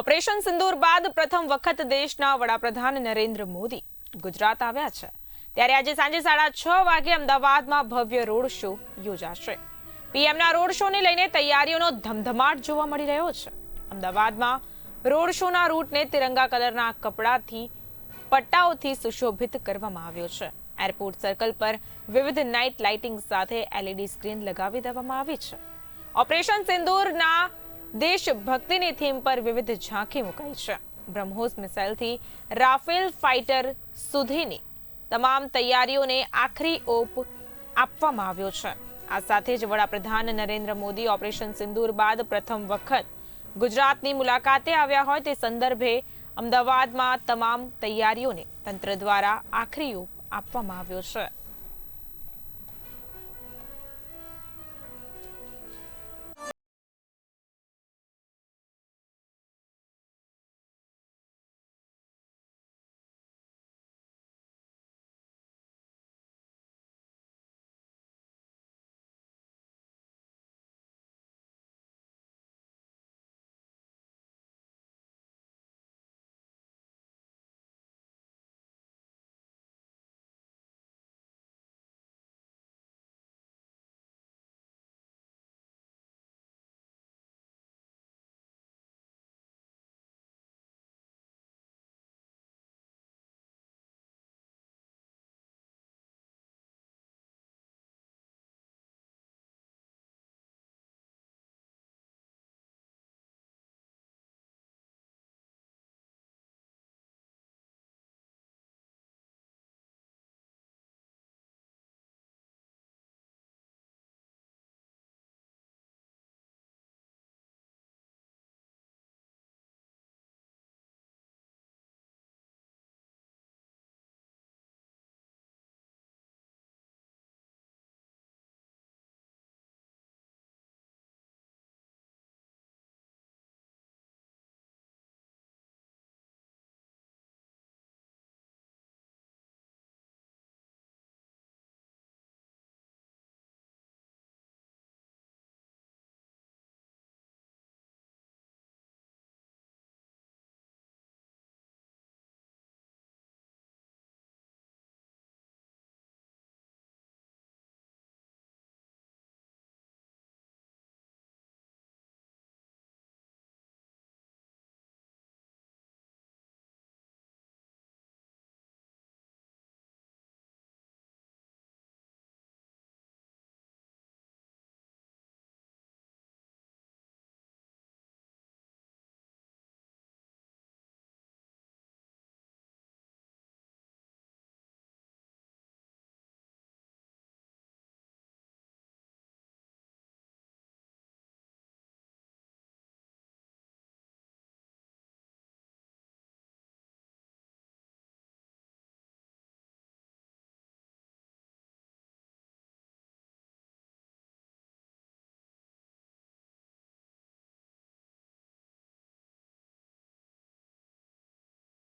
Operation સિંદૂર બાદ પ્રથમ વખત દેશના વડાપ્રધાન નરેન્દ્ર મોદી ગુજરાત આવ્યા છે. ત્યારે આજે સાંજે સાડા છ વાગે અમદાવાદમાં ભવ્ય રોડ શો યોજાશે. પીએમના રોડ શોને લઈને તૈયારીઓનો ધમધમાટ જોવા મળી રહ્યો છે. અમદાવાદમાં રોડ શોના રૂટને તિરંગા કલરના કપડાથી, પટ્ટાઓથી સુશોભિત કરવામાં આવ્યો છે. એરપોર્ટ સર્કલ પર વિવિધ નાઇટ લાઇટિંગ સાથે એલઈડી સ્ક્રીન લગાવી દેવામાં આવી છે. ઓપરેશન સિંદૂરના દેશભક્તિની થીમ પર વિવિધ ઝાંખી મુકાઈ છે. બ્રહ્મોસ મિસાઇલથી રાફેલ ફાઇટર સુધીની તમામ તૈયારીઓને આખરી ઓપ આપવામાં આવ્યો છે. આ સાથે જ વડાપ્રધાન નરેન્દ્ર મોદી ઓપરેશન સિંદૂર બાદ પ્રથમ વખત ગુજરાતની મુલાકાતે આવ્યા હોય તે સંદર્ભે અમદાવાદમાં તમામ તૈયારીઓને તંત્ર દ્વારા આખરી ઓપ આપવામાં આવ્યો છે.